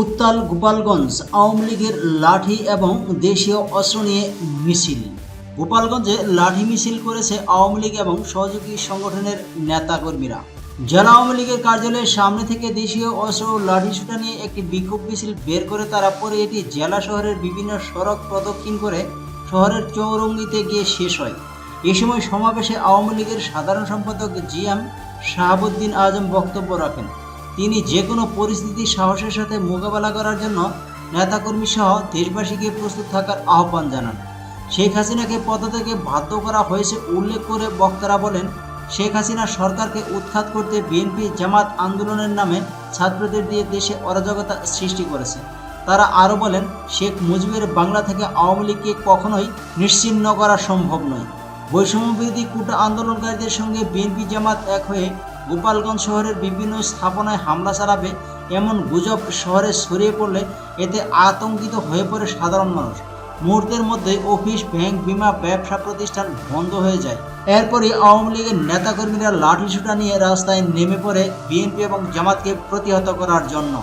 উত্তাল গোপালগঞ্জ আওয়ামী লীগের লাঠি এবং দেশীয় অস্ত্র নিয়ে মিছিল। গোপালগঞ্জে লাঠি মিছিল করেছে আওয়ামী লীগ এবং সহযোগী সংগঠনের নেতাকর্মীরা। জেলা আওয়ামী লীগের কার্যালয়ের সামনে থেকে দেশীয় অস্ত্র ও লাঠি সুটা নিয়ে একটি বিক্ষোভ মিছিল বের করে তারা পরে এটি জেলা শহরের বিভিন্ন সড়ক প্রদক্ষিণ করে শহরের চৌরঙ্গিতে গিয়ে শেষ হয়। এ সময় সমাবেশে আওয়ামী লীগের সাধারণ সম্পাদক জি এম শাহাবুদ্দিন আজম বক্তব্য রাখেন। তিনি যে কোনো পরিস্থিতি সাহসের সাথে মোকাবেলা করার জন্য নেতাকর্মী সহ দেশবাসীকে প্রস্তুত থাকার আহ্বান জানান। শেখ হাসিনাকে পদত্যাগে বাধ্য করা হয়েছে উল্লেখ করে বক্তারা বলেন, শেখ হাসিনা সরকারকে উৎখাত করতে বিএনপি জামাত আন্দোলনের নামে ছাত্রদের দিয়ে দেশে অরাজকতা সৃষ্টি করেছে। তারা আরও বলেন, শেখ মুজিবের বাংলা থেকে আওয়ামী লীগকে কখনোই নিশ্চিহ্ন করা সম্ভব নয়। বৈষম্যবিরোধী কুটা আন্দোলনকারীদের সঙ্গে বিএনপি জামাত এক হয়ে গোপালগঞ্জ শহরের বিভিন্ন স্থাপনায় হামলা চালাবে এমন গুজব শহরে ছড়িয়ে পড়লে এতে আতঙ্কিত হয়ে পড়ে সাধারণ মানুষ। মুহূর্তের মধ্যে অফিস, ব্যাংক, বিমা, ব্যবসা প্রতিষ্ঠান বন্ধ হয়ে যায়। এরপরই আওয়ামী লীগের নেতাকর্মীরা লাঠিসুটা নিয়ে রাস্তায় নেমে পড়ে বিএনপি এবং জামাতকে প্রতিহত করার জন্য।